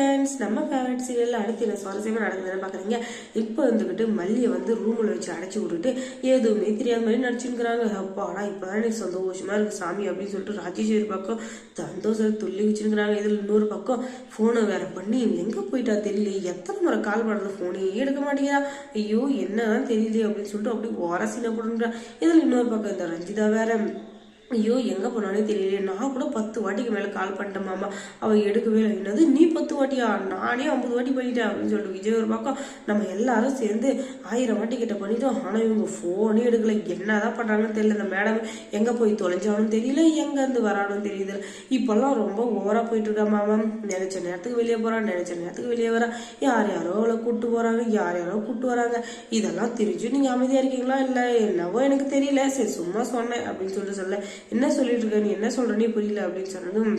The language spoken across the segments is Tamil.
ஃப்ரெண்ட்ஸ் நம்ம ஃபேவரட் சீரியலில் அடுத்து என்ன சுவாரஸ்யமாக நடக்குதுன்னு பார்க்குறீங்க இப்போ வந்துக்கிட்டு மல்லியை வந்து ரூமில் வச்சு அடைச்சி விட்டுட்டு எதுவுமே தெரியாத மாதிரி நடிச்சுக்கிறாங்க அப்பாடா இப்போ தான் எனக்கு சந்தோஷமாக இருக்குது சாமி அப்படின்னு சொல்லிட்டு ராஜேஸ்வரி பக்கம் சந்தோஷம் துள்ளி வச்சுருக்கிறாங்க. இதில் இன்னொரு பக்கம் ஃபோனை வேற பண்ணி எங்கே போயிட்டா தெரியல எத்தனை முறை கால் பண்ணுறது ஃபோனே எடுக்க மாட்டேங்கிறா. ஐயோ என்னதான் தெரியல அப்படின்னு சொல்லிட்டு அப்படி ஓரசின போடுறா இதில் இன்னொரு பக்கம் இந்த ரஞ்சிதா வேற. ஐயோ எங்கே போனானே தெரியலையே. நான் கூட பத்து வாட்டிக்கு மேலே கால் பண்ணிட்டேன் மாமா. அவள் எடுக்கவே இல்லை. என்னது நீ பத்து வாட்டியா? நானே ஐம்பது வாட்டி பண்ணிட்டேன் அப்படின்னு சொல்லிட்டு விஜய் ஒரு பக்கம் நம்ம எல்லாரும் சேர்ந்து ஆயிரம் வாட்டி கிட்ட பண்ணிட்டோம். ஆனால் இவங்க ஃபோனே எடுக்கல. என்னதான் பண்ணுறாங்கன்னு தெரியல. இந்த மேடம் எங்கே போய் தொலைஞ்சாலும் தெரியல எங்கேருந்து வரானும் தெரியுது இப்போல்லாம் ரொம்ப ஓவராக போயிட்டு இருக்கா மாமா. நினைச்ச நேரத்துக்கு வெளியே போகிறான் நினைச்ச நேரத்துக்கு வெளியே வரா. யார் யாரோ அவளை கூட்டு போகிறாங்க யார் யாரோ கூட்டு வராங்க. இதெல்லாம் தெரிஞ்சு நீங்கள் அமைதியாக இருக்கீங்களா இல்லை என்னவோ எனக்கு தெரியல. சரி சும்மா சொன்னேன் அப்படின்னு சொல்லிட்டு சொல்ல. என்ன சொல்லிட்டு இருக்க நீ என்ன சொல்றனே புரியல அப்படின்னு சொன்னதும்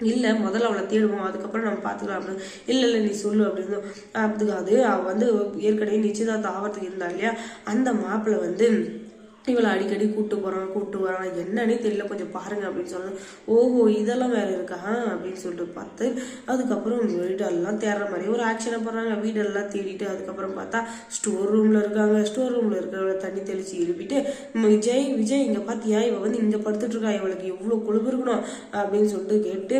இல்லை முதல்ல அவளை தேடுவோம் அதுக்கப்புறம் நம்ம பார்த்துக்கலாம் அப்படின்னு. இல்லை இல்லை நீ சொல்லு அப்படின்னு அதுக்கு அது அவள் வந்து ஏற்கனவே நிச்சயதார்த்தம் ஆகிறதுக்கு இருந்தா இல்லையா? அந்த மாப்பிள்ளை வந்து இவளை அடிக்கடி கூப்பிட்டு போகிறான் கூப்பிட்டு வரான். என்னன்னே தெரியல கொஞ்சம் பாருங்க அப்படின்னு சொன்னேன் ஓஹோ இதெல்லாம் வேற இருக்கா? அப்படின்னு சொல்லிட்டு பார்த்து அதுக்கப்புறம் வீடெல்லாம் தேடுற மாதிரி ஒரு ஆக்ஷனை போடுறாங்க. வீடெல்லாம் தேடிட்டு அதுக்கப்புறம் பார்த்தா ஸ்டோர் ரூமில் இருக்காங்க. ஸ்டோர் ரூமில் இருக்கிறவளை தண்ணி தெளிச்சு எழுப்பிட்டு விஜய் விஜய் இங்கே பார்த்தியா இவ வந்து இங்கே படுத்துட்டு இருக்கா. இவளுக்கு எவ்வளோ குழுப்பு இருக்கணும்? அப்படின்னு சொல்லிட்டு கேட்டு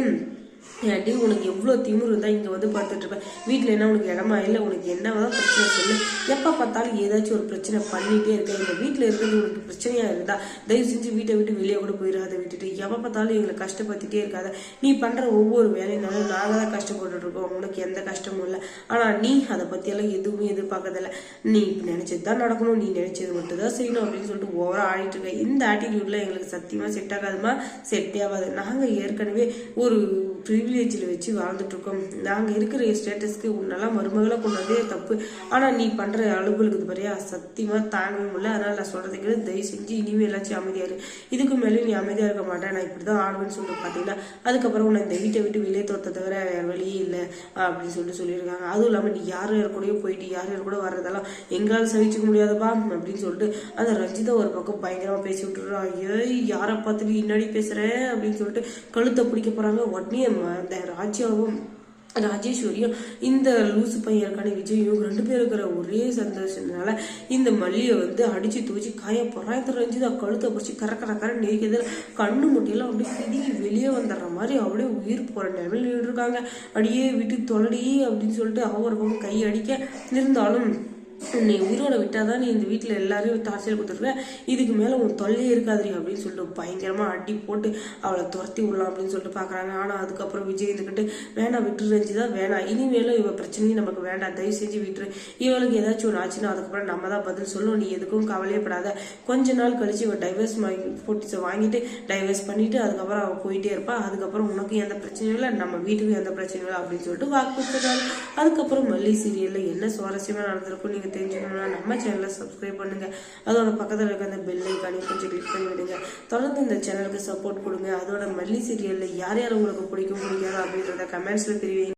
ஏன்டி உனக்கு எவ்வளோ திமிரு இருந்தால் இங்கே வந்து படுத்துட்டு வீட்டில் என்ன உனக்கு இடமா? இல்லை உனக்கு என்ன தான் பிரச்சனை சொல்லு. எப்போ பார்த்தாலும் ஏதாச்சும் ஒரு பிரச்சனை பண்ணிகிட்டே இருக்க. எங்கள் வீட்டில் இருக்கிறது உனக்கு பிரச்சனையாக இருந்தால் தயவு செஞ்சு வீட்டை விட்டு வெளியே கூட போயிடாத விட்டுட்டு. எப்போ பார்த்தாலும் எங்களை கஷ்டப்படுத்திட்டே இருக்காத. நீ பண்ணுற ஒவ்வொரு வேலையினாலும் நாங்கள் தான் கஷ்டப்பட்டுருக்கோம் உனக்கு எந்த கஷ்டமும் இல்லை. ஆனால் நீ அதை பற்றியெல்லாம் எதுவுமே எதிர்பார்க்கறதில்ல. நீ இப்போ நினச்சது தான் நடக்கணும். நீ நினச்சது மட்டும் தான் செய்யணும் அப்படின்னு சொல்லிட்டு ஓவராக ஆடிட்டு இருக்க இந்த ஆட்டிடியூடில் எங்களுக்கு சத்தியமாக செட் ஆகாதுமா? செட்டே ஆகாது. நாங்கள் ஏற்கனவே ஒரு ப்ரிவிலேஜில் வச்சு வாழ்ந்துட்டுருக்கோம். நாங்கள் இருக்கிற ஸ்டேட்டஸ்க்கு உன்னெல்லாம் மருமகளை கொண்டதே தப்பு. ஆனால் நீ பண்ணுற அலுவலுக்கு பாரியா சத்தியமாக தாங்கவே முடியல. அதனால் நான் சொல்கிறதுக்கு தயவு செஞ்சு இனிமேல் எல்லாச்சும் அமைதியாக இரு. இதுக்கு மேலே நீ அமைதியாக இருக்க மாட்டேன் நான் இப்படி தான் ஆடுவேன்னு சொல்லிட்டு பார்த்தீங்கன்னா அதுக்கப்புறம் உன்னை இந்த வீட்டை விட்டு வெளியே தோற்ற தவிர வேறு வழியே இல்லை அப்படின்னு சொல்லிட்டு சொல்லியிருக்காங்க. அதுவும் இல்லாமல் நீ யார் யார் கூடயோ போயிட்டு யார் யார் கூட வர்றதெல்லாம் எங்களால் சகிச்சுக்க முடியாதப்பா அப்படின்னு சொல்லிட்டு அந்த ரஞ்சிதா ஒரு பக்கம் பயங்கரமாக பேசி விட்டுறா ஏய் யாரை பார்த்துட்டு இன்னாடி பேசுகிறேன் அப்படின்னு சொல்லிட்டு கழுத்தை பிடிக்க போகிறாங்க உடனே அந்த ராஜ்யாவும் ராஜேஸ்வரியும் இந்த லூசு பையன் இருக்கான விஜயும் ரெண்டு பேரும் இருக்கிற ஒரே சந்தோஷத்தினால இந்த மல்லியை வந்து அடிச்சு தூச்சி காய போறான் ரஞ்சிதா கழுத்தை பிடிச்சி கர கர கர நெரிக்கிறதுல கண்ணு முட்டையெல்லாம் அப்படியே பிடிக்கி வெளியே வந்துடுற மாதிரி அப்படியே உயிர் போற நிலைமையில் இருக்காங்க அடியே விட்டு தொலடி அப்படின்னு சொல்லிட்டு அவர் பக்கம் கை அடிக்க இருந்தாலும் நீ உயிரோட விட்டாதான் நீ இந்த வீட்டில் எல்லாரையும் டார்ச்சர் கொடுத்துருவேன் இதுக்கு மேலே உன் தொல்லையே இருக்காதுரி அப்படின்னு சொல்லிட்டு பயங்கரமாக அடி போட்டு அவளை துரத்தி விடலாம் அப்படின்னு சொல்லிட்டு பார்க்குறாங்க ஆனால் அதுக்கப்புறம் விஜய் இருந்துக்கிட்டு வேணாம் விட்டுருந்துச்சு தான் வேணாம் இனிமேலும் இவ பிரச்சனையும் நமக்கு வேண்டாம். தயவு செஞ்சு விட்டுரு. இவளுக்கு ஏதாச்சும் ஒன்று ஆச்சுன்னா அதுக்கப்புறம் நம்ம தான் பதில் சொல்லுவோம் நீ எதுக்கும் கவலையப்படாத. கொஞ்ச நாள் கழிச்சு இவள் டைவர்ஸ் போட்டிஸை வாங்கிட்டு டைவர்ஸ் பண்ணிட்டு அதுக்கப்புறம் அவள் போயிட்டே இருப்பா. அதுக்கப்புறம் உனக்கும் எந்த பிரச்சனையும் இல்லை. நம்ம வீட்டுக்கும் எந்த பிரச்சனையும் இல்லை. அப்படின்னு சொல்லிட்டு வாக்கு கொடுத்துட்டாங்க அதுக்கப்புறம் மல்லி சீரியலில் என்ன சுவாரஸ்யமாக நடந்திருக்கும் நீங்கள் தெரிஞ்சுக்கணும்னா நம்ம சேனலை சப்ஸ்கிரைப் பண்ணுங்க. அதோட பக்கத்தில் இருக்க அந்த பெல் ஐக்கானையும் கொஞ்சம் கிளிக் பண்ணி விடுங்க. தொடர்ந்து இந்த சேனலுக்கு சப்போர்ட் கொடுங்க. அதோட மல்லி சீரியலில் யார் யார் உங்களுக்கு பிடிக்கும் பிடிக்காது அப்படின்றத கமெண்ட்ஸில் தெரிவிங்க.